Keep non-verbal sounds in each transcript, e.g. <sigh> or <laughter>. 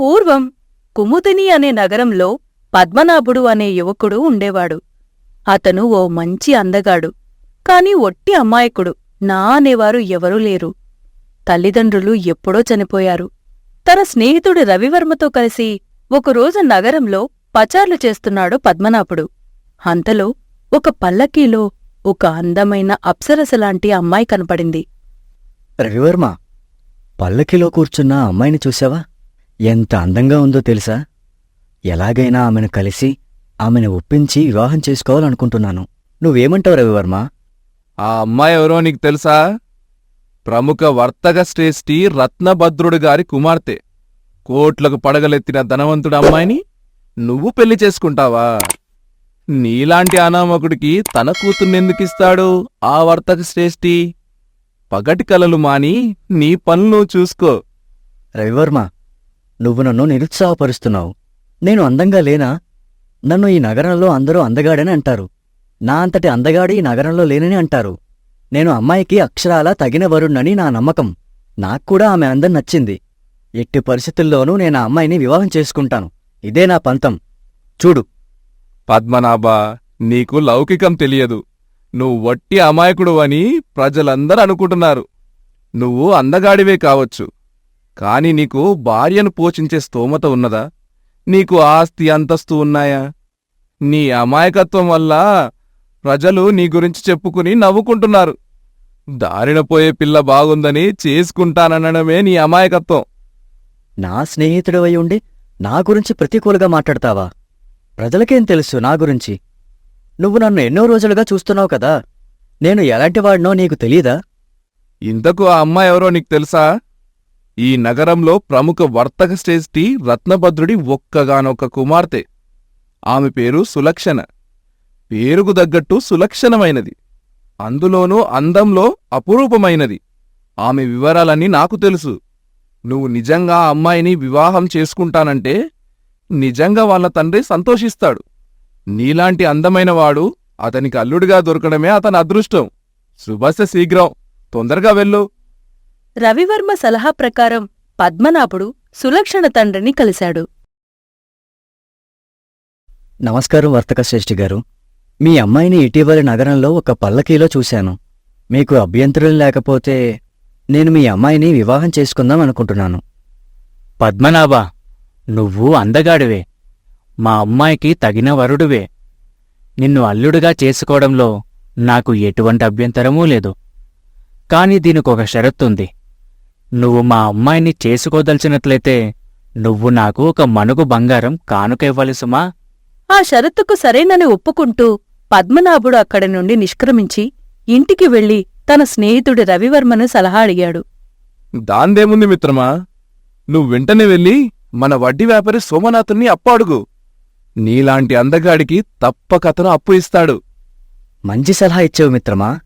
పూర్వం కుముదిని అనే నగరంలో పద్మనాభుడు అనే యువకుడు ఉండేవాడు. అతను ఓ మంచి అందగాడు కాని ఒట్టి అమాయకుడు. నా అనేవారు ఎవరూ లేరు. తల్లిదండ్రులు ఎప్పుడో చనిపోయారు. తన స్నేహితుడు రవివర్మతో కలిసి ఒకరోజు నగరంలో పచార్లు చేస్తున్నాడు పద్మనాభుడు. అంతలో ఒక పల్లకీలో ఒక అందమైన అప్సరసలాంటి అమ్మాయి కనపడింది. రవివర్మ పల్లకిలో కూర్చున్న అమ్మాయిని చూశావా? ఎంత అందంగా ఉందో తెలుసా? ఎలాగైనా ఆమెను కలిసి ఆమెను ఒప్పించి వివాహం చేసుకోవాలనుకుంటున్నాను. నువ్వేమంటావు రవివర్మ? ఆ అమ్మాయి ఎవరో నీకు తెలుసా? ప్రముఖ వర్తక శ్రేష్ఠి రత్నభద్రుడు గారి కుమార్తె. కోట్లకు పడగలెత్తిన ధనవంతుడు అమ్మాయిని నువ్వు పెళ్ళి చేసుకుంటావా? నీలాంటి అనామకుడికి తన కూతుర్నెందుకిస్తాడు ఆ వర్తక శ్రేష్ఠి? పగటి కలలు మాని నీ పనులు చూసుకో. రవివర్మ నువ్వు నన్ను నిరుత్సాహపరుస్తున్నావు. నేను అందంగా లేనా? నన్ను ఈ నగరంలో అందరూ అందగాడని అంటారు. నా అంతటి అందగాడి ఈ నగరంలో లేనని అంటారు. నేను అమ్మాయికి అక్షరాలా తగిన వరుణ్ణని నా నమ్మకం. నాక్కూడా ఆమె అందం నచ్చింది. ఎట్టి పరిస్థితుల్లోనూ నేను ఆ అమ్మాయిని వివాహం చేసుకుంటాను. ఇదే నా పంతం. చూడు. పద్మనాభ నీకు లౌకికం తెలియదు. నువ్వు వట్టి అమాయకుడు అని ప్రజలందరూ అనుకుంటున్నారు. నువ్వు అందగాడివే కావచ్చు. కాని నీకు భార్యను పోషించే స్తోమత ఉన్నదా? నీకు ఆస్తి అంతస్తు ఉన్నాయా? నీ అమాయకత్వం వల్ల ప్రజలు నీ గురించి చెప్పుకుని నవ్వుకుంటున్నారు. దారిన పోయే పిల్ల బాగుందని చేసుకుంటాననడమే నీ అమాయకత్వం. నా స్నేహితుడివై ఉండి నా గురించి ప్రతికూలగా మాట్లాడతావా? ప్రజలకేం తెలుసు నా గురించి? నువ్వు నన్ను ఎన్నో రోజులుగా చూస్తున్నావు కదా. నేను ఎలాంటి వాడినో నీకు తెలీదా? ఇంతకు ఆ అమ్మాయి ఎవరో నీకు తెలుసా? ఈ నగరంలో ప్రముఖ వర్తక శ్రేష్ఠి రత్నభద్రుడి ఒక్కగానొక్క కుమార్తె. ఆమె పేరు సులక్షణ. పేరుకు తగ్గట్టు సులక్షణమైనది. అందులోనూ అందంలో అపురూపమైనది. ఆమె వివరాలన్నీ నాకు తెలుసు. నువ్వు నిజంగా అమ్మాయిని వివాహం చేసుకుంటానంటే నిజంగా వాళ్ళ తండ్రి సంతోషిస్తాడు. నీలాంటి అందమైన వాడు అతనికి అల్లుడిగా దొరకడమే అతని అదృష్టం. శుభస్య శీఘ్రం. తొందరగా వెళ్ళు. రవివర్మ సలహా ప్రకారం పద్మనాభుడు సులక్షణ తండ్రిని కలిశాడు. నమస్కారం వర్తక శ్రేష్ఠి గారు. మీ అమ్మాయిని ఇటీవలి నగరంలో ఒక పల్లకీలో చూశాను. మీకు అభ్యంతరం లేకపోతే నేను మీ అమ్మాయిని వివాహం చేసుకుందాం అనుకుంటున్నాను. పద్మనాభ నువ్వు అందగాడివే. మా అమ్మాయికి తగిన వరుడువే. నిన్ను అల్లుడుగా చేసుకోవడంలో నాకు ఎటువంటి అభ్యంతరమూ లేదు. కాని దీనికొక షరత్తుంది. నువ్వు మా అమ్మాయిని చేసుకోదలిచినట్లయితే నువ్వు నాకు ఒక మనుగు బంగారం కానుక ఇవ్వాలి సుమా. ఆ షరతుకు సరేనని ఒప్పుకుంటూ పద్మనాభుడు అక్కడి నుండి నిష్క్రమించి ఇంటికి వెళ్ళి తన స్నేహితుడి రవివర్మను సలహా అడిగాడు. దాందేముంది మిత్రమా? నువ్వు వెంటనే వెళ్ళి మన వడ్డీ వ్యాపారి సోమనాథుణ్ణి అప్పు అడుగు నీలాంటి అందగాడికి తప్పకతను అప్పు ఇస్తాడు. మంచి సలహా ఇచ్చావు మిత్రమా.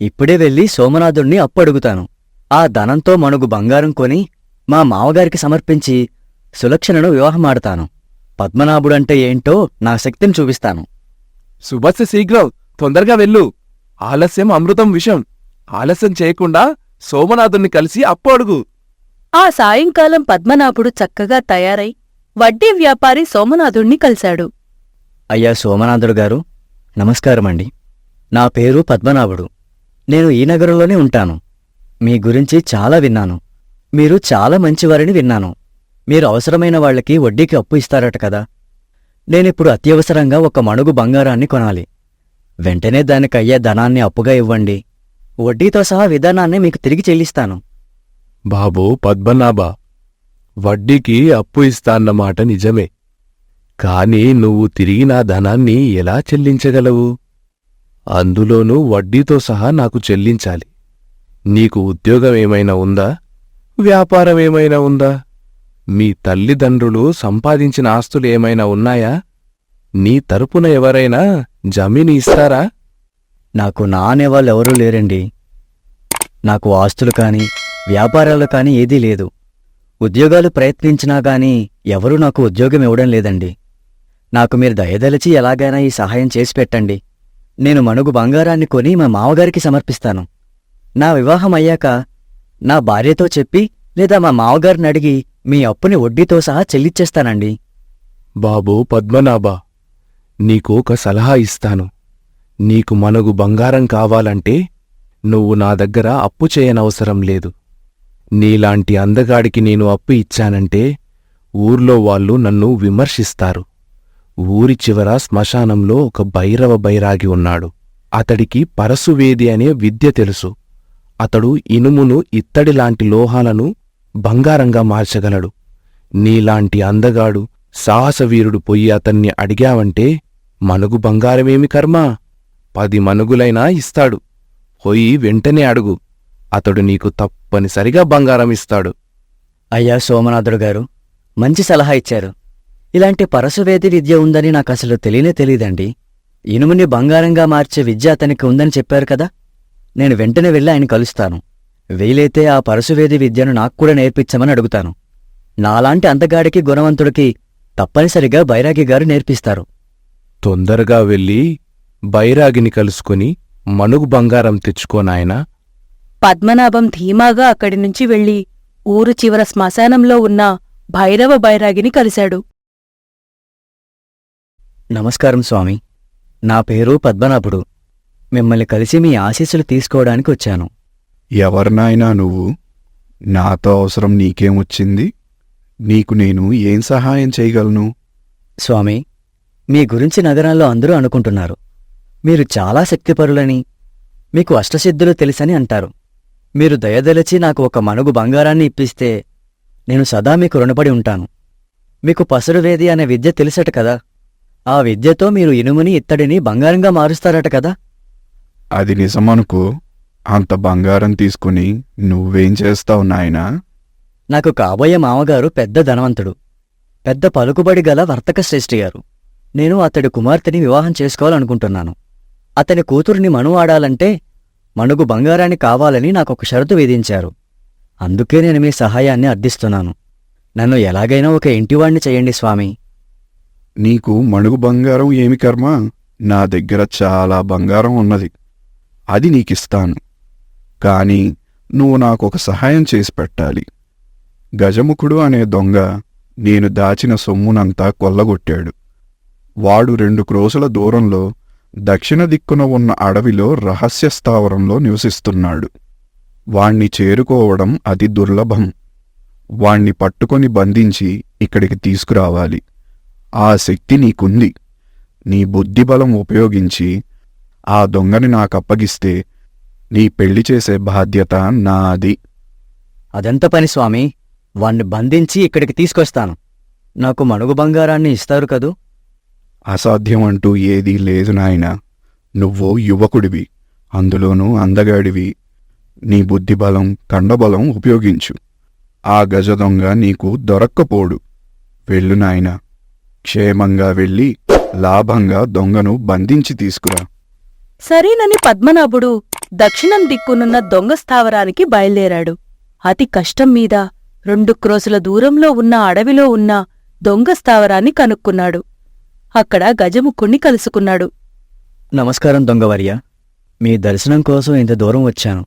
ఇప్పుడే వెళ్ళి సోమనాథుణ్ణి అప్పు అడుగుతాను ఆ ధనంతో మనుగు బంగారం కొని మా మావగారికి సమర్పించి సులక్షణను వివాహమాడతాను. పద్మనాభుడంటే ఏంటో నా శక్తిని చూపిస్తాను. శుభస్య శీఘ్రం తొందరగా వెళ్ళు. ఆలస్యం అమృతం విషం. ఆలస్యం చేయకుండా సోమనాథుణ్ణి కలిసి అప్పు అడుగు. ఆ సాయంకాలం పద్మనాభుడు చక్కగా తయారై వడ్డీ వ్యాపారి సోమనాథుణ్ణి కలిశాడు. అయ్యా సోమనాథుడు గారు నమస్కారమండి. నా పేరు పద్మనాభుడు. నేను ఈ నగరంలోనే ఉంటాను. మీ గురించి చాలా విన్నాను. మీరు చాలా మంచివారని విన్నాను. మీరు అవసరమైన వాళ్ళకి వడ్డీకి అప్పు ఇస్తారట కదా. నేనిప్పుడు అత్యవసరంగా ఒక మణుగు బంగారాన్ని కొనాలి. వెంటనే దానికయ్యే ధనాన్ని అప్పుగా ఇవ్వండి. వడ్డీతో సహా విధానాన్ని మీకు తిరిగి చెల్లిస్తాను. బాబు పద్మనాభ వడ్డీకి అప్పు ఇస్తాన్నమాట నిజమే. కాని నువ్వు తిరిగి నా ధనాన్ని ఎలా చెల్లించగలవు? అందులోనూ వడ్డీతో సహా నాకు చెల్లించాలి. నీకు ఉద్యోగం ఏమైనా ఉందా? వ్యాపారం ఏమైనా ఉందా? మీ తల్లిదండ్రులు సంపాదించిన ఆస్తులు ఏమైనా ఉన్నాయా? నీ తరపున ఎవరైనా జమీని ఇస్తారా? నాకు నానే వాళ్ళెవరూ లేరండి. నాకు ఆస్తులు కాని వ్యాపారాలు కాని ఏదీ లేదు. ఉద్యోగాలు ప్రయత్నించినా గాని ఎవరూ నాకు ఉద్యోగం ఇవ్వడం లేదండి. నాకు మీరు దయదలిచి ఎలాగైనా ఈ సహాయం చేసి పెట్టండి. నేను మణుగు బంగారాన్ని కొని మా మావగారికి సమర్పిస్తాను. నా వివాహం అయ్యాక నా భార్యతో చెప్పి లేదా మా మావగారిని అడిగి మీ అప్పుని వడ్డీతో సహా చెల్లిచ్చేస్తానండి. బాబూ పద్మనాభ నీకు ఒక సలహా ఇస్తాను. నీకు మనగు బంగారం కావాలంటే నువ్వు నా దగ్గర అప్పు చేయనవసరం లేదు. నీలాంటి అందగాడికి నేను అప్పు ఇచ్చానంటే ఊర్లో వాళ్ళు నన్ను విమర్శిస్తారు. ఊరి చివర శ్మశానంలో ఒక భైరవ బైరాగి ఉన్నాడు. అతడికి పరసువేది అనే విద్య తెలుసు. అతడు ఇనుమును ఇత్తడిలాంటి లోహాలను బంగారంగా మార్చగలడు. నీలాంటి అందగాడు సాహసవీరుడు పొయ్యి అతన్ని అడిగావంటే మనుగు బంగారమేమి కర్మ? పది మనుగులైనా ఇస్తాడు. పొయ్యి వెంటనే అడుగు. అతడు నీకు తప్పనిసరిగా బంగారం ఇస్తాడు. అయ్యా సోమనాథుడు గారు మంచి సలహా ఇచ్చారు. ఇలాంటి పరశువేది విద్య ఉందని నాకు అసలు తెలియనే తెలియదండి. ఇనుముని బంగారంగా మార్చే విద్య అతనికి ఉందని చెప్పారు కదా? నేను వెంటనే వెళ్ళి ఆయన కలుస్తాను. వీలైతే ఆ పరశువేది విద్యను నాకు కూడా నేర్పించమని అడుగుతాను. నాలాంటి అందగాడికి గుణవంతుడికి తప్పనిసరిగా బైరాగి గారు నేర్పిస్తారు. తొందరగా వెళ్ళి బైరాగిని కలుసుకుని మనుగు బంగారం తెచ్చుకోనాయనా పద్మనాభం ధీమాగా అక్కడి నుంచి వెళ్ళి ఊరు చివర శ్మశానంలో ఉన్న భైరవ బైరాగిని కలిశాడు. నమస్కారం స్వామి. నా పేరు పద్మనాభుడు. మిమ్మల్ని కలిసి మీ ఆశీస్సులు తీసుకోవడానికి వచ్చాను. ఎవరినాయనా నువ్వు నాతో అవసరం నీకేమొచ్చింది నీకు నేను ఏం సహాయం చేయగలను? స్వామి మీ గురించి నగరాల్లో అందరూ అనుకుంటున్నారు. మీరు చాలా శక్తిపరులని మీకు అష్టసిద్ధులు తెలుసని అంటారు. మీరు దయదలచి నాకు ఒక మనుగు బంగారాన్ని ఇప్పిస్తే నేను సదా మీకు రుణపడి ఉంటాను. మీకు పసరువేది అనే విద్య తెలుసట కదా? ఆ విద్యతో మీరు ఇనుముని ఇత్తడిని బంగారంగా మారుస్తారట కదా? అది నిజమనుకో అంత బంగారం తీసుకుని నువ్వేం చేస్తావు నాయనా? నాకు కాబోయే మామగారు పెద్ద ధనవంతుడు. పెద్ద పలుకుబడి గల వర్తక శ్రేష్ఠి గారు. నేను అతడి కుమార్తెని వివాహం చేసుకోవాలనుకుంటున్నాను. అతని కూతురిని మను ఆడాలంటే మనుగు బంగారాన్ని కావాలని నాకొక షరతు విధించారు. అందుకే నేను మీ సహాయాన్ని అర్థిస్తున్నాను. నన్ను ఎలాగైనా ఒక ఇంటివాణ్ణి చేయండి స్వామి. నీకు మణుగు బంగారం ఏమి కర్మ? నా దగ్గర చాలా బంగారం ఉన్నది. అది నీకిస్తాను. కాని నువ్వు నాకొక సహాయం చేసి పెట్టాలి. గజముఖుడు అనే దొంగ నేను దాచిన సొమ్మునంతా కొల్లగొట్టాడు. వాడు రెండు క్రోసుల దూరంలో దక్షిణ దిక్కున ఉన్న అడవిలో రహస్య స్థావరంలో నివసిస్తున్నాడు. వాణ్ణి చేరుకోవడం అతి దుర్లభం. వాణ్ణి పట్టుకొని బంధించి ఇక్కడికి తీసుకురావాలి. ఆ శక్తి నీకుంది. నీ బుద్ధిబలం ఉపయోగించి ఆ దొంగని నాకప్పగిస్తే నీ పెళ్ళి చేసే బాధ్యత నాది. అదెంత పని స్వామి. వాణ్ణి బంధించి ఇక్కడికి తీసుకొస్తాను. నాకు మనుగు బంగారాన్ని ఇస్తారు కదూ? అసాధ్యం అంటూ ఏదీ లేదు నాయనా. నువ్వు యువకుడివి. అందులోనూ అందగాడివి. నీ బుద్ధిబలం కండబలం ఉపయోగించు. ఆ గజ దొంగ నీకు దొరక్కపోడు. వెళ్ళు నాయనా. క్షేమంగా వెళ్ళి లాభంగా దొంగను బంధించి తీసుకురా. సరేనని పద్మనాభుడు దక్షిణం దిక్కునున్న దొంగ స్థావరానికి బయలుదేరాడు. అతి కష్టం మీద రెండు క్రోసుల దూరంలో ఉన్న అడవిలో ఉన్న దొంగ స్థావరాన్ని కనుక్కున్నాడు. అక్కడ గజముఖుణ్ణి కలుసుకున్నాడు. నమస్కారం దొంగవర్య. మీ దర్శనం కోసం ఇంత దూరం వచ్చాను.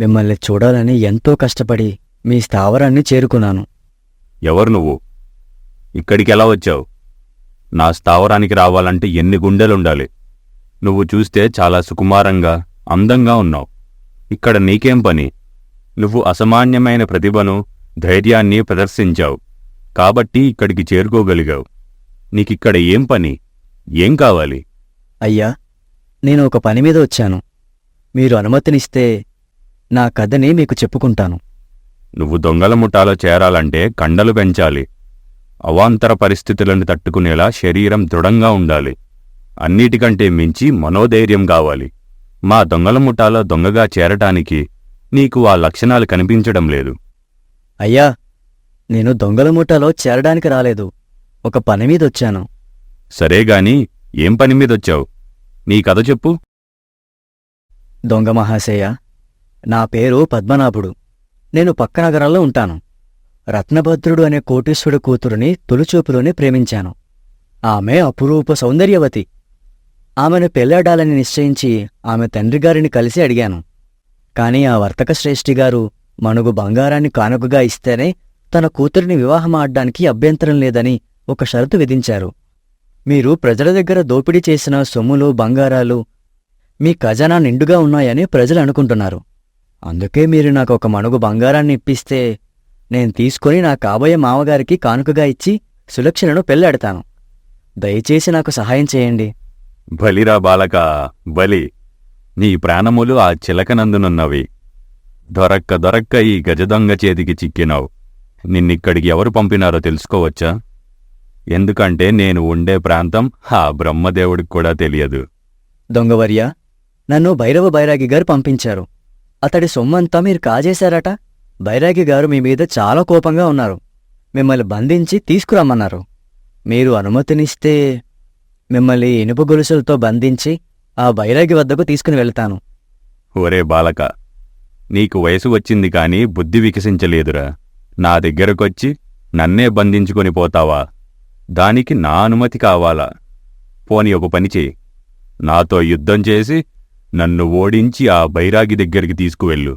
మిమ్మల్ని చూడాలని ఎంతో కష్టపడి మీ స్థావరాన్ని చేరుకున్నాను. ఎవరు నువ్వు? ఇక్కడికి ఎలా వచ్చావు? నా స్థావరానికి రావాలంటే ఎన్ని గుండెలుండాలి? నువ్వు చూస్తే చాలా సుకుమారంగా అందంగా ఉన్నావు. ఇక్కడ నీకేం పని? నువ్వు అసామాన్యమైన ప్రతిభను ధైర్యాన్ని ప్రదర్శించావు. కాబట్టి ఇక్కడికి చేరుకోగలిగావు. నీకిక్కడ ఏం పని? ఏం కావాలి? అయ్యా నేను ఒక పని మీద వచ్చాను. మీరు అనుమతినిస్తే నా కథని మీకు చెప్పుకుంటాను. నువ్వు దొంగల ముఠాలో చేరాలంటే కండలు పెంచాలి. అవాంతర పరిస్థితులను తట్టుకునేలా శరీరం దృఢంగా ఉండాలి. అన్నిటికంటే మించి మనోధైర్యం కావాలి. మా దొంగల ముఠాలో దొంగగా చేరటానికి నీకు ఆ లక్షణాలు కనిపించడం లేదు. అయ్యా నేను దొంగల ముఠాలో చేరడానికి రాలేదు. ఒక పని మీద వచ్చాను సరేగాని ఏం పని మీదొచ్చావు? నీ కథ చెప్పు. దొంగ మహాశయ నా పేరు పద్మనాభుడు. నేను పక్క నగరంలో ఉంటాను. రత్నభద్రుడు అనే కోటీశ్వరుడు కూతురుని తొలిచూపులోనే ప్రేమించాను. ఆమె అపురూప సౌందర్యవతి. ఆమెను పెళ్ళాడాలని నిశ్చయించి ఆమె తండ్రిగారిని కలిసి అడిగాను. కాని ఆ వర్తక శ్రేష్ఠిగారు మనుగు బంగారాన్ని కానుకగా ఇస్తేనే తన కూతురిని వివాహం ఆడ్డానికి అభ్యంతరం లేదని ఒక షరతు విధించారు. మీరు ప్రజల దగ్గర దోపిడీ చేసిన సొమ్ములు బంగారాలు మీ ఖజానా నిండుగా ఉన్నాయని ప్రజలు అనుకుంటున్నారు. అందుకే మీరు నాకు ఒక మణుగు బంగారాన్ని ఇప్పిస్తే నేను తీసుకొని నా కాబోయే మామగారికి కానుకగా ఇచ్చి సులక్షణను పెళ్ళాడతాను. దయచేసి నాకు సహాయం చేయండి. బలిరా బాలక బలి. నీ ప్రాణములు ఆ చిలకనందునున్నవి. దొరక్క దొరక్క ఈ గజదొంగ చేతికి చిక్కినావు. నిన్నిక్కడికి ఎవరు పంపినారో తెలుసుకోవచ్చా? ఎందుకంటే నేను ఉండే ప్రాంతం ఆ బ్రహ్మదేవుడికి కూడా తెలియదు. దొంగవర్య నన్ను భైరవ బైరాగి గారు పంపించారు. అతడి సొమ్మంతా మీరు కాజేశారట. బైరాగి గారు మీ మీద చాలా కోపంగా ఉన్నారు. మిమ్మల్ని బంధించి తీసుకురమ్మన్నారు. మీరు అనుమతినిస్తే మిమ్మల్ని ఇనుప గొలుసులతో బంధించి ఆ బైరాగి వద్దకు తీసుకుని వెళ్తాను. ఒరే బాలక నీకు వయసు వచ్చింది కాని బుద్ధి వికసించలేదురా. నా దగ్గరకొచ్చి నన్నే బంధించుకొని పోతావా? దానికి నా అనుమతి కావాలా? పోని ఒక పని చెయ్యి నాతో యుద్ధం చేసి నన్ను ఓడించి ఆ బైరాగి దగ్గరికి తీసుకువెళ్ళు.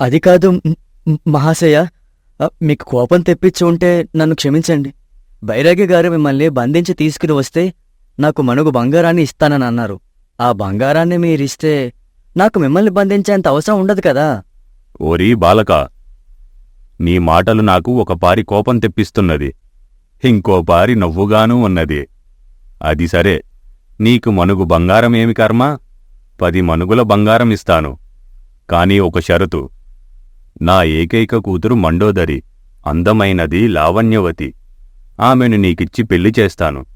అది కాదు మహాశయ. మీకు కోపం తెప్పించి ఉంటే నన్ను క్షమించండి. బైరాగి గారు మిమ్మల్ని బంధించి తీసుకుని వస్తే నాకు మనుగు బంగారాన్ని ఇస్తానని అన్నారు. ఆ బంగారాన్ని మీరిస్తే నాకు మిమ్మల్ని బంధించేంత అవసరం ఉండదు కదా? ఓరీ బాలక నీ మాటలు నాకు ఒక పారి కోపం తెప్పిస్తున్నది. ఇంకో పారి నవ్వుగానూ ఉన్నది. అది సరే నీకు మనుగు బంగారమేమి కర్మ? పది మనుగుల బంగారం ఇస్తాను. కాని ఒక షరతు. నా ఏకైక కూతురు మండోదరి అందమైనది లావణ్యవతి. ఆమెను నీకిచ్చి పెళ్ళి చేస్తాను.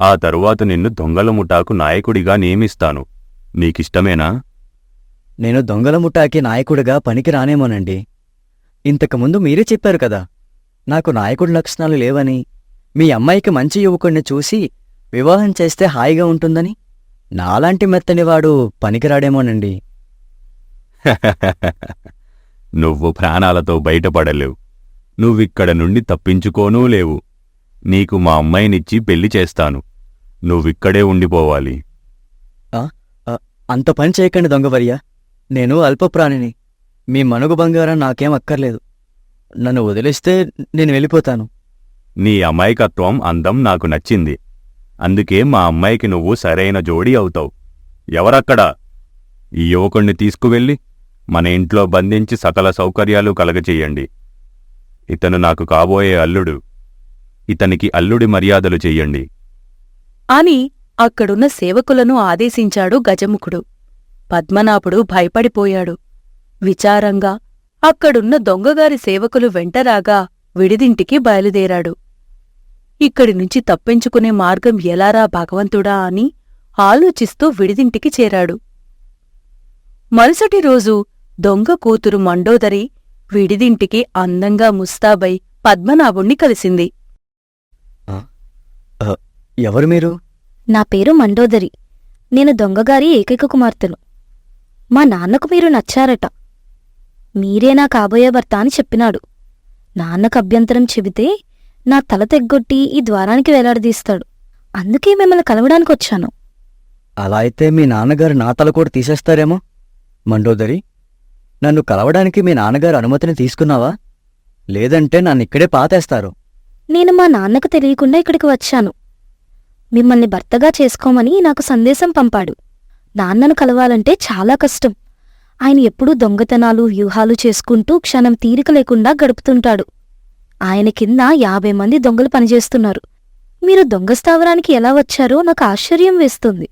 ఆ తరువాత నిన్ను దొంగల ముఠాకు నాయకుడిగా నియమిస్తాను. నీకిష్టమేనా? నేను దొంగల ముఠాకి నాయకుడిగా పనికి రానేమోనండి ఇంతకుముందు మీరే చెప్పారు కదా నాకు నాయకుడి లక్షణాలు లేవని మీ అమ్మాయికి మంచి యువకుడిని చూసి వివాహం చేస్తే హాయిగా ఉంటుందని. నాలాంటి మెత్తనివాడు పనికిరాడేమోనండి. <laughs> నువ్వు ప్రాణాలతో బయటపడలేవు. నువ్విక్కడ నుండి తప్పించుకోనూ లేవు. నీకు మా అమ్మాయినిచ్చి పెళ్ళి చేస్తాను. నువ్విక్కడే ఉండిపోవాలి. అంత పని చేయకండి దొంగవర్య. నేను అల్పప్రాణిని. మీ మనుగు బంగారం నాకేం అక్కర్లేదు. నన్ను వదిలేస్తే నేను వెళ్ళిపోతాను. నీ అమాయకత్వం అందం నాకు నచ్చింది. అందుకే మా అమ్మాయికి నువ్వు సరైన జోడీ అవుతావు. ఎవరక్కడా? ఈ యువకుణ్ణి తీసుకువెళ్ళి మన ఇంట్లో బంధించి సకల సౌకర్యాలు కలగచెయ్యండి ఇతను నాకు కాబోయే అల్లుడు. ఇతనికి అల్లుడి మర్యాదలు చెయ్యండి అని అక్కడున్న సేవకులను ఆదేశించాడు గజముఖుడు. పద్మనాభుడు భయపడిపోయాడు. విచారంగా అక్కడున్న దొంగగారి సేవకులు వెంటరాగా విడిదింటికి బయలుదేరాడు. ఇక్కడి నుంచి తప్పించుకునే మార్గం ఎలారా భగవంతుడా అని ఆలోచిస్తూ విడిదింటికి చేరాడు. మరుసటి రోజు దొంగ కూతురు మండోదరి విడిదింటికి అందంగా ముస్తాబై పద్మనాభుణ్ణి కలిసింది. ఎవరు మీరు? నా పేరు మండోదరి. నేను దొంగగారి ఏకైక కుమార్తెను. మా నాన్నకు మీరు నచ్చారట. మీరే నా కాబోయే భర్త అని చెప్పినాడు. నాన్నకు అభ్యంతరం చెబితే నా తల తెగ్గొట్టి ఈ ద్వారానికి వేలాడదీస్తాడు. అందుకే మిమ్మల్ని కలవడానికొచ్చాను అలా అయితే మీ నాన్నగారు నా తల కూడా తీసేస్తారేమో? మండోదరి నన్ను కలవడానికి మీ నాన్నగారు అనుమతిని తీసుకున్నావా? లేదంటే నన్నిక్కడే పాతేస్తారు. నేను మా నాన్నకు తెలియకుండా ఇక్కడికి వచ్చాను. మిమ్మల్ని భర్తగా చేసుకోమని నాకు సందేశం పంపాడు. నాన్నను కలవాలంటే చాలా కష్టం. ఆయన ఎప్పుడూ దొంగతనాలు వ్యూహాలు చేసుకుంటూ క్షణం తీరిక లేకుండా గడుపుతుంటాడు. ఆయన కింద యాభై మంది దొంగలు పనిచేస్తున్నారు. మీరు దొంగ స్థావరానికి ఎలా వచ్చారో నాకు ఆశ్చర్యం వేస్తుంది.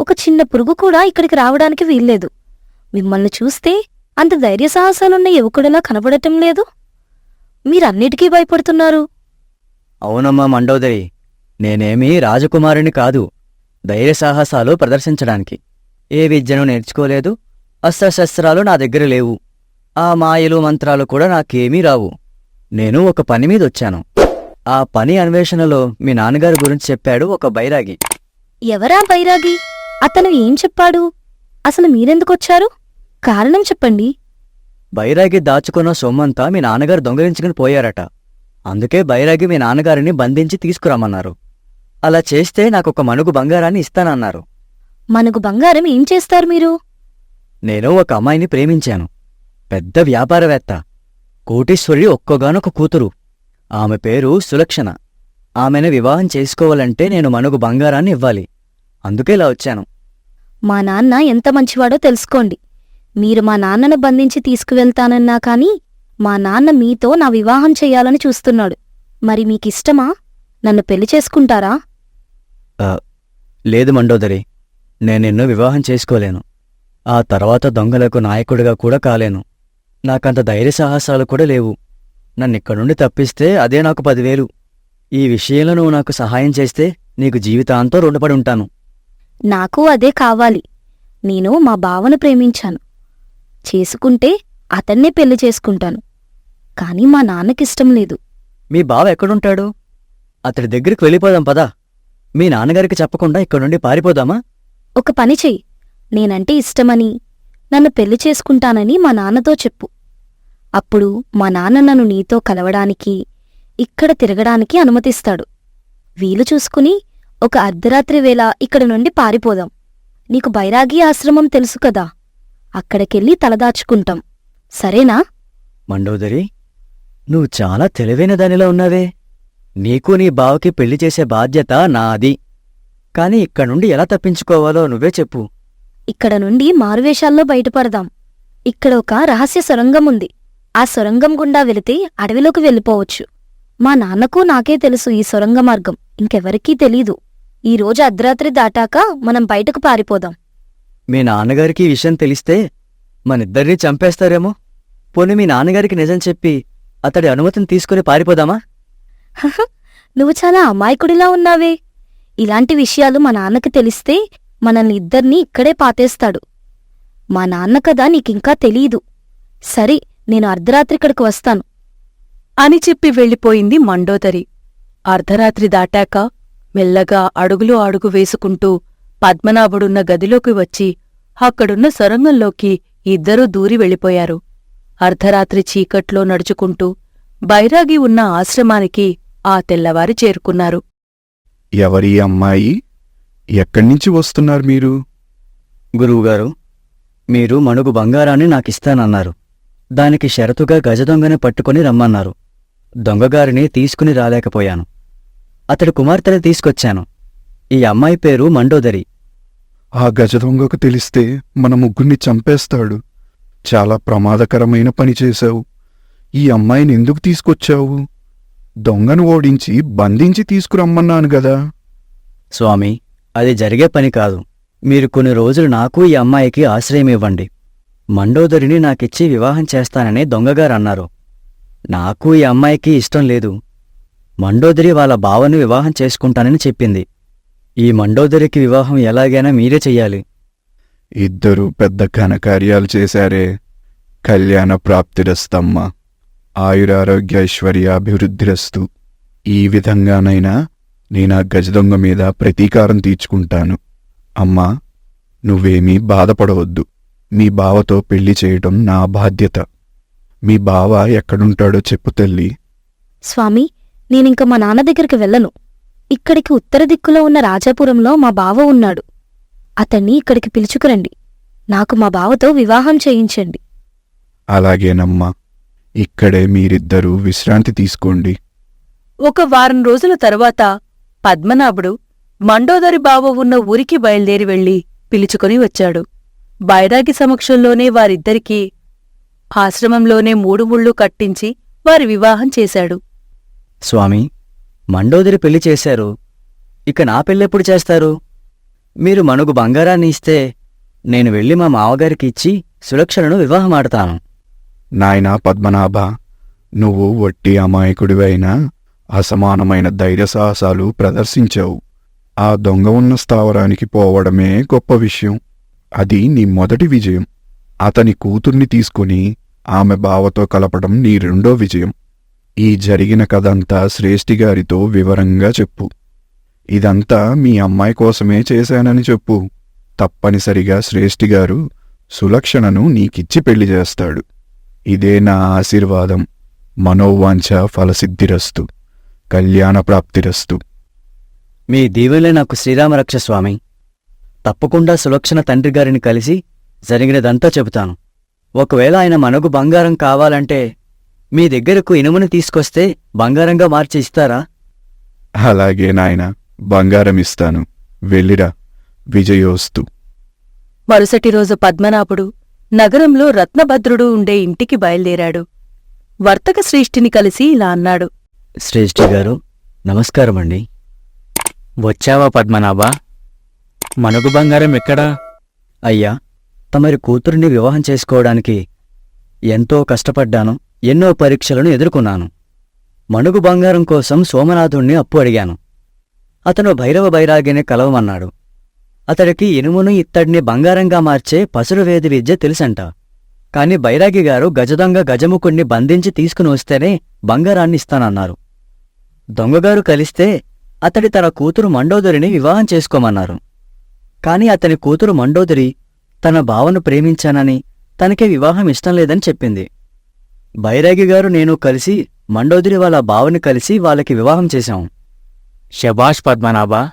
ఒక చిన్న పురుగు కూడా ఇక్కడికి రావడానికి వీల్లేదు. మిమ్మల్ని చూస్తే అంత ధైర్య సాహసాలున్న యువకుడిలా కనబడటం లేదు. మీరన్నిటికీ భయపడుతున్నారు. అవునమ్మా మండోదరి నేనేమీ రాజకుమారుని కాదు ధైర్యసాహసాలు ప్రదర్శించడానికి. ఏ విద్యను నేర్చుకోలేదు అస్త్రశస్త్రాలు నా దగ్గర లేవు. ఆ మాయలు మంత్రాలు కూడా నాకేమీ రావు. నేను ఒక పని మీద వచ్చాను. ఆ పని అన్వేషణలో మీ నాన్నగారి గురించి చెప్పాడు ఒక బైరాగి. ఎవరా బైరాగి? అతను ఏం చెప్పాడు? అసలు మీరెందుకొచ్చారు కారణం చెప్పండి. బైరాగి దాచుకున్న సొమ్మంతా మీ నాన్నగారు దొంగలించుకుని పోయారట. అందుకే బైరాగి మీ నాన్నగారిని బంధించి తీసుకురమ్మన్నారు. అలా చేస్తే నాకొక మనుగు బంగారాన్ని ఇస్తానన్నారు. మనకు బంగారం ఏం చేస్తారు మీరు? నేను ఒక అమ్మాయిని ప్రేమించాను. పెద్ద వ్యాపారవేత్త. కోటీశ్వరి ఒక్కగానొక కూతురు. ఆమె పేరు సులక్షణ. ఆమెను వివాహం చేసుకోవాలంటే నేను మనుగు బంగారాన్ని ఇవ్వాలి. అందుకే ఇలా వచ్చాను. మా నాన్న ఎంత మంచివాడో తెలుసుకోండి. మీరు మా నాన్నను బంధించి తీసుకువెళ్తానన్నా కాని మా నాన్న మీతో నా వివాహం చెయ్యాలని చూస్తున్నాడు. మరి మీకిష్టమా? నన్ను పెళ్ళి చేసుకుంటారా? లేదు మండోదరి. నేను నిన్ను వివాహం చేసుకోలేను. ఆ తర్వాత దొంగలకు నాయకుడిగా కూడా కాలేను. నాకంత ధైర్య సాహసాలు కూడా లేవు. నన్నిక్కడి నుండి తప్పిస్తే అదే నాకు పదివేలు. ఈ విషయంలో నువ్వు నాకు సహాయం చేస్తే నీకు జీవితాంతం రుణపడి ఉంటాను. నాకు అదే కావాలి. నేను మా బావను ప్రేమించాను. చేసుకుంటే అతన్నే పెళ్ళి చేసుకుంటాను. కాని మా నాన్నకిష్టం లేదు. మీ బావ ఎక్కడుంటాడు? అతడి దగ్గరికి వెళ్ళిపోదాం పదా. మీ నాన్నగారికి చెప్పకుండా ఇక్కడి నుండి పారిపోదామా? ఒక పని చెయ్యి. నేనంటే ఇష్టమని నన్ను పెళ్ళి చేసుకుంటానని మా నాన్నతో చెప్పు. అప్పుడు మా నాన్న నన్ను నీతో కలవడానికి ఇక్కడ తిరగడానికి అనుమతిస్తాడు. వీలు చూసుకుని ఒక అర్ధరాత్రి వేళ ఇక్కడ నుండి పారిపోదాం. నీకు బైరాగి ఆశ్రమం తెలుసు కదా. అక్కడికెళ్ళి తలదాచుకుంటాం. సరేనా? మండోదరి నువ్వు చాలా తెలివైన దానిలో ఉన్నావే. నీకు నీ బావకి పెళ్ళి చేసే బాధ్యత నాది. కాని ఇక్కడి నుండి ఎలా తప్పించుకోవాలో నువ్వే చెప్పు. ఇక్కడ నుండి మారువేషాల్లో బయటపడదాం. ఇక్కడ ఒక రహస్య సొరంగం ఉంది. ఆ సొరంగం గుండా వెళితే అడవిలోకి వెళ్ళిపోవచ్చు. మా నాన్నకు నాకే తెలుసు ఈ సొరంగ మార్గం. ఇంకెవరికీ తెలీదు. ఈ రోజు అర్ధరాత్రి దాటాక మనం బయటకు పారిపోదాం. మీ నాన్నగారికి ఈ విషయం తెలిస్తే మనిద్దరినీ చంపేస్తారేమో? పోనీ మీ నాన్నగారికి నిజం చెప్పి అతడి అనుమతిని తీసుకుని పారిపోదామా? హహ, నువ్వు చాలా అమాయకుడిలా ఉన్నావే. ఇలాంటి విషయాలు మా నాన్నకి తెలిస్తే మనల్ని ఇద్దరినీ ఇక్కడే పాతేస్తాడు. మా నాన్న కదా నీకింకా తెలీదు. సరే నేను అర్ధరాత్రి ఇక్కడికి వస్తాను. అని చెప్పి వెళ్ళిపోయింది మండోదరి. అర్ధరాత్రి దాటాక మెల్లగా అడుగులో అడుగు వేసుకుంటూ పద్మనాభుడున్న గదిలోకి వచ్చి అక్కడున్న సొరంగంలోకి ఇద్దరూ దూరి వెళ్ళిపోయారు. అర్ధరాత్రి చీకట్లో నడుచుకుంటూ బైరాగి ఉన్న ఆశ్రమానికి ఆ తెల్లవారి చేరుకున్నారు. ఎవరి అమ్మాయి? ఎక్కడి నుంచి వస్తున్నారు మీరు? గురువుగారు మీరు మణుగు బంగారాన్ని నాకిస్తానన్నారు. దానికి షరతుగా గజదొంగని పట్టుకుని రమ్మన్నారు. దొంగగారిని తీసుకుని రాలేకపోయాను. అతడి కుమార్తెని తీసుకొచ్చాను. ఈ అమ్మాయి పేరు మండోదరి. ఆ గజ దొంగకు తెలిస్తే మన ముగ్గురిని చంపేస్తాడు. చాలా ప్రమాదకరమైన పని చేశావు. ఈ అమ్మాయిని ఎందుకు తీసుకొచ్చావు? దొంగను ఓడించి బంధించి తీసుకురమ్మన్నాను గదా. స్వామి అది జరిగే పని కాదు. మీరు కొన్ని రోజులు నాకు ఈ అమ్మాయికి ఆశ్రయం ఇవ్వండి. మండోదరిని నాకిచ్చి వివాహం చేస్తానని దొంగగారన్నారు. నాకు ఈ అమ్మాయికి ఇష్టం లేదు. మండోదరి వాళ్ళ బావను వివాహం చేసుకుంటానని చెప్పింది. ఈ మండోదరికి వివాహం ఎలాగైనా మీరే చెయ్యాలి. ఇద్దరు పెద్ద ఘనకార్యాలు చేశారే. కళ్యాణ ప్రాప్తిరస్తమ్మ ఆయురారోగ్యైశ్వర్యాభివృద్ధిరస్తు ఈ విధంగానైనా నేనా గజదొంగ మీద ప్రతీకారం తీర్చుకుంటాను. అమ్మా నువ్వేమీ బాధపడవద్దు. మీ బావతో పెళ్ళి చేయటం నా బాధ్యత. మీ బావ ఎక్కడుంటాడో చెప్పు తల్లి. స్వామి నేనింక మా నాన్న దగ్గరికి వెళ్ళను. ఇక్కడికి ఉత్తర దిక్కులో ఉన్న రాజాపురంలో మా బావ ఉన్నాడు. అతన్ని ఇక్కడికి పిలుచుకురండి. నాకు మా బావతో వివాహం చేయించండి. అలాగేనమ్మా. ఇక్కడే మీరిద్దరూ విశ్రాంతి తీసుకోండి. ఒక వారం రోజుల తరువాత పద్మనాభుడు మండోదరి బావ ఉన్న ఊరికి బయలుదేరి వెళ్ళి పిలుచుకొని వచ్చాడు. బైరాగి సమక్షంలోనే వారిద్దరికీ ఆశ్రమంలోనే మూడు ముళ్ళు కట్టించి వారి వివాహం చేశాడు. స్వామి మండోదరి పెళ్ళి చేశారు. ఇక నా పెళ్ళెప్పుడు చేస్తారు? మీరు మనుగు బంగారాన్ని ఇస్తే నేను వెళ్ళి మా మావగారికి ఇచ్చి సులక్షణను వివాహమాడతాను. నాయనా పద్మనాభ నువ్వు వట్టి అమాయకుడివైనా అసమానమైన ధైర్య సాహసాలు ప్రదర్శించావు. ఆ దొంగ ఉన్న స్థావరానికి పోవడమే గొప్ప విషయం. అది నీ మొదటి విజయం. అతని కూతుర్ని తీసుకుని ఆమె బావతో కలపడం నీ రెండో విజయం. ఈ జరిగిన కథంతా శ్రేష్ఠిగారితో వివరంగా చెప్పు. ఇదంతా మీ అమ్మాయి కోసమే చేశానని చెప్పు. తప్పనిసరిగా శ్రేష్ఠిగారు సులక్షణను నీకిచ్చి పెళ్ళి చేస్తాడు. ఇదే నా ఆశీర్వాదం. మనోవాంఛ ఫలసిద్ధిరస్తు. కళ్యాణ ప్రాప్తిరస్తు. మీ దీవెనలే నాకు శ్రీరామరక్ష స్వామి. తప్పకుండా సులక్షణ తండ్రి గారిని కలిసి జరిగినదంతా చెబుతాను. ఒకవేళ ఆయన మనకు బంగారం కావాలంటే మీ దగ్గరకు ఇనుమును తీసుకొస్తే బంగారంగా మార్చి ఇస్తారా? అలాగే నాయనా. బంగారం ఇస్తాను వెళ్ళిరా. విజయోస్తు. మరుసటి రోజు పద్మనాభుడు నగరంలో రత్నభద్రుడు ఉండే ఇంటికి బయలుదేరాడు. వర్తక శ్రేష్ఠిని కలిసి ఇలా అన్నాడు. శ్రేష్ఠి గారు నమస్కారమండి. వచ్చావా పద్మనాభా? మనుగు బంగారం ఎక్కడా? అయ్యా తమరి కూతురిని వివాహం చేసుకోవడానికి ఎంతో కష్టపడ్డాను ఎన్నో పరీక్షలను ఎదుర్కొన్నాను. మణుగు బంగారం కోసం సోమనాథుణ్ణి అప్పు అడిగాను. అతను భైరవ బైరాగిని కలవమన్నాడు. అతడికి ఇనుమును ఇత్తడిని బంగారంగా మార్చే పసురువేది విద్య తెలుసంట. కాని బైరాగిగారు గజదొంగ గజముకుణ్ణి బంధించి తీసుకుని వస్తేనే బంగారాన్ని ఇస్తానన్నారు. దొంగగారు కలిస్తే అతడి తన కూతురు మండోదరిని వివాహం చేసుకోమన్నారు. కాని అతని కూతురు మండోదరి తన బావను ప్రేమించానని తనకే వివాహం ఇష్టం లేదని చెప్పింది. బైరాగిగారు నేను కలిసి మండోదరి వాళ్ళ బావని కలిసి వాళ్ళకి వివాహం చేశాం. శభాష్ పద్మనాభా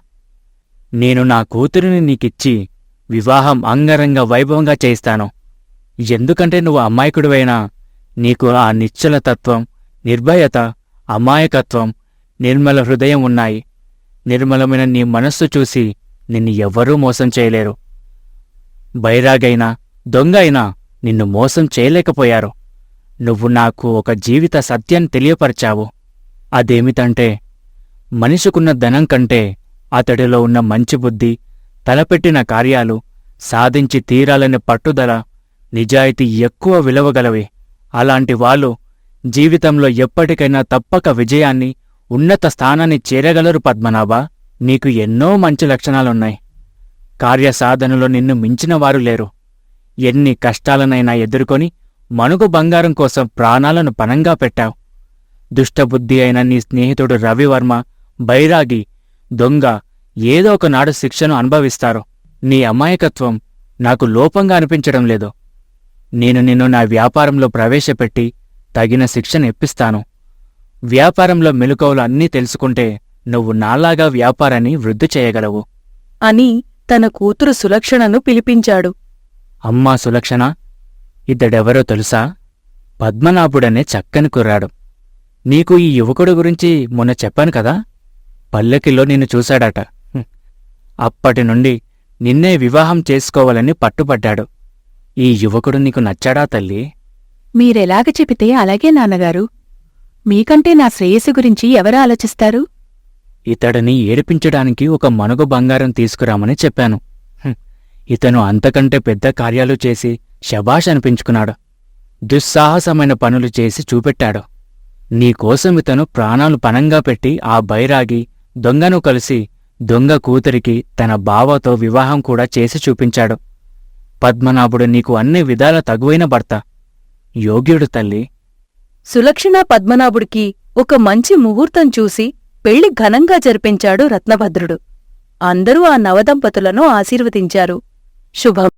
నేను నా కూతురిని నీకిచ్చి వివాహం అంగరంగ వైభవంగా చేయిస్తాను. ఎందుకంటే నువ్వు అమాయకుడివైనా నీకు ఆ నిశ్చల తత్వం నిర్భయత అమాయకత్వం నిర్మల హృదయం ఉన్నాయి. నిర్మలమైన నీ మనస్సు చూసి నిన్ను ఎవ్వరూ మోసం చేయలేరు. బైరాగైనా దొంగ అయినా నిన్ను మోసం చేయలేకపోయారు. నువ్వు నాకు ఒక జీవిత సత్యం తెలియపరిచావు. అదేమిటంటే మనిషికున్న ధనం కంటే అతడిలో ఉన్న మంచి బుద్ధి తలపెట్టిన కార్యాలు సాధించి తీరాలనే పట్టుదల నిజాయితీ ఎక్కువ విలువగలవి. అలాంటి వాళ్ళు జీవితంలో ఎప్పటికైనా తప్పక విజయాన్ని ఉన్నత స్థానాన్ని చేరగలరు పద్మనాభ. నీకు ఎన్నో మంచి లక్షణాలున్నాయి. కార్యసాధనలో నిన్ను మించినవారు లేరు. ఎన్ని కష్టాలనైనా ఎదుర్కొని మనుగు బంగారం కోసం ప్రాణాలను పనంగా పెట్టావు. దుష్టబుద్ధి అయిన నీ స్నేహితుడు రవివర్మ బైరాగి దొంగ ఏదో ఒకనాడు శిక్షను అనుభవిస్తారు. నీ అమాయకత్వం నాకు లోపంగా అనిపించడం లేదు. నేను నిన్ను నా వ్యాపారంలో ప్రవేశపెట్టి తగిన శిక్షను ఇప్పిస్తాను. వ్యాపారంలో మెలకువలు అన్నీ తెలుసుకుంటే నువ్వు నాలాగా వ్యాపారాన్ని వృద్ధి చేయగలవు. అని తన కూతురు సులక్షణను పిలిపించాడు. అమ్మా సులక్షణ ఇతడెవరో తెలుసా? పద్మనాభుడనే చక్కని కుర్రాడు. నీకు ఈ యువకుడు గురించి మొన్న చెప్పాను కదా? పల్లెకిలో నిన్ను చూశాడట. అప్పటి నుండి నిన్నే వివాహం చేసుకోవాలని పట్టుపడ్డాడు ఈ యువకుడు నీకు నచ్చాడా తల్లి? మీరెలాగ చెబితే అలాగే నాన్నగారు. మీకంటే నా శ్రేయస్సు గురించి ఎవరు ఆలోచిస్తారు? ఇతడిని ఏడిపించడానికి ఒక మనుగు బంగారం తీసుకురామని చెప్పాను. ఇతను అంతకంటే పెద్ద కార్యాలు చేసి శబాష్ అనిపించుకున్నాడు. దుస్సాహసమైన పనులు చేసి చూపెట్టాడు. నీకోసం ఇతను ప్రాణాలు పనంగా పెట్టి ఆ బైరాగి దొంగను కలిసి దొంగ కూతురికి తన బావతో వివాహం కూడా చేసి చూపించాడు. పద్మనాభుడు నీకు అన్ని విధాల తగువైన భర్త. యోగ్యుడు తల్లి. సులక్షణ పద్మనాభుడికి ఒక మంచి ముహూర్తం చూసి పెళ్ళి ఘనంగా జరిపించాడు రత్నభద్రుడు. అందరూ ఆ నవదంపతులను ఆశీర్వదించారు. శుభం.